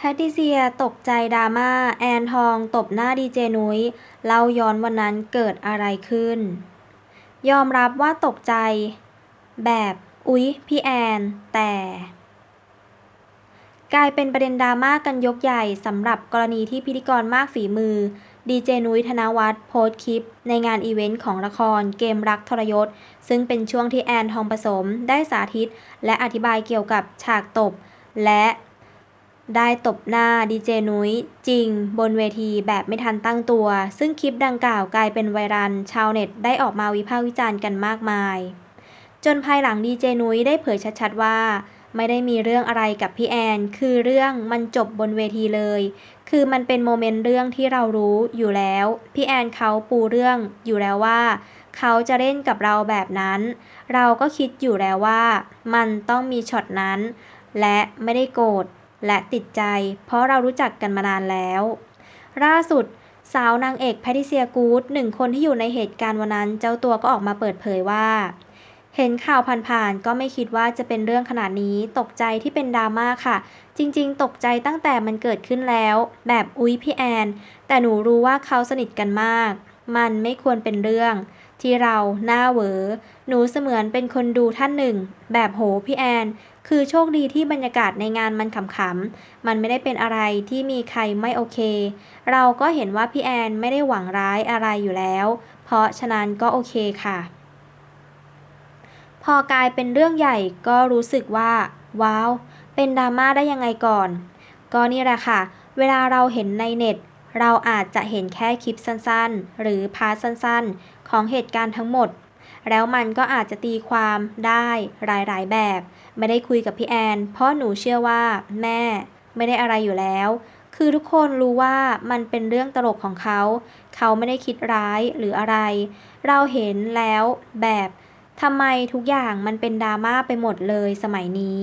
แพทริเซียตกใจดราม่า แอนทองตบหน้าดีเจนุ้ย เล่าย้อนวันนั้นเกิดอะไรขึ้น ยอมรับว่าตกใจ แบบ อุ๊ย พี่แอน แต่ กลายเป็นประเด็นดราม่ากันยกใหญ่สำหรับกรณีที่พิธีกรมากฝีมือ ดีเจนุ้ยธนวัฒน์โพสต์คลิป ในงานอีเวนต์ของละครเกมรักทรยศ ซึ่งเป็นช่วงที่แอนทองผสมได้สาธิต และอธิบายเกี่ยวกับฉากตบ และ ได้ตบหน้าดีเจนุ้ยจริง บนเวทีแบบไม่ทันตั้งตัว ซึ่งคลิปดังกล่าวกลายเป็นไวรัลชาวเน็ตได้ออกมาวิพากษ์วิจารณ์กันมากมาย จนภายหลังดีเจนุ้ยได้เผยชัดๆว่า ไม่ได้มีเรื่องอะไรกับพี่แอน คือเรื่องมันจบบนเวทีเลย คือมันเป็นโมเมนต์เรื่องที่เรารู้อยู่แล้ว พี่แอนเขาปูเรื่องอยู่แล้วว่า เขาจะเล่นกับเราแบบนั้น เราก็คิดอยู่แล้วว่า มันต้องมีช็อตนั้น และไม่ได้โกรธ และติดใจ เพราะเรารู้จักกันมานานแล้ว ล่าสุด สาวนางเอกแพทริเซียกูดหนึ่งคนที่อยู่ในเหตุการณ์วันนั้น เจ้าตัวก็ออกมาเปิดเผยว่า เห็นข่าวผ่านๆก็ไม่คิดว่าจะเป็นเรื่องขนาดนี้ ตกใจที่เป็นดราม่าค่ะ จริง ๆ ตกใจตั้งแต่มันเกิดขึ้นแล้ว แบบอุ๊ยพี่แอน แต่หนูรู้ว่าเขาสนิทกันมาก มันไม่ควรเป็นเรื่อง ที่เราหน้าเหวอ หนูเสมือนเป็นคนดูท่านหนึ่ง แบบโหพี่แอน คือโชคดีที่บรรยากาศในงานมันขำๆ มันไม่ได้เป็นอะไรที่มีใครไม่โอเค เราก็เห็นว่าพี่แอนไม่ได้หวังร้ายอะไรอยู่แล้ว เพราะฉะนั้นก็โอเคค่ะ พอกลายเป็นเรื่องใหญ่ก็รู้สึกว่า ว้าว เป็นดราม่าได้ยังไงก่อน ก็นี่แหละค่ะ เวลาเราเห็นในเน็ต เราอาจจะเห็นแค่คลิปสั้นๆ หรือพาร์ทสั้นๆ ของเหตุการณ์ทั้งหมด แล้วมันก็อาจจะตีความได้หลายๆ แบบ ไม่ได้คุยกับพี่แอน เพราะหนูเชื่อว่าแม่ไม่ได้อะไรอยู่แล้ว คือทุกคนรู้ว่ามันเป็นเรื่องตลกของเขา เขาไม่ได้คิดร้ายหรืออะไร เราเห็นแล้วแบบทำไมทุกอย่างมันเป็นดราม่าไปหมดเลยสมัยนี้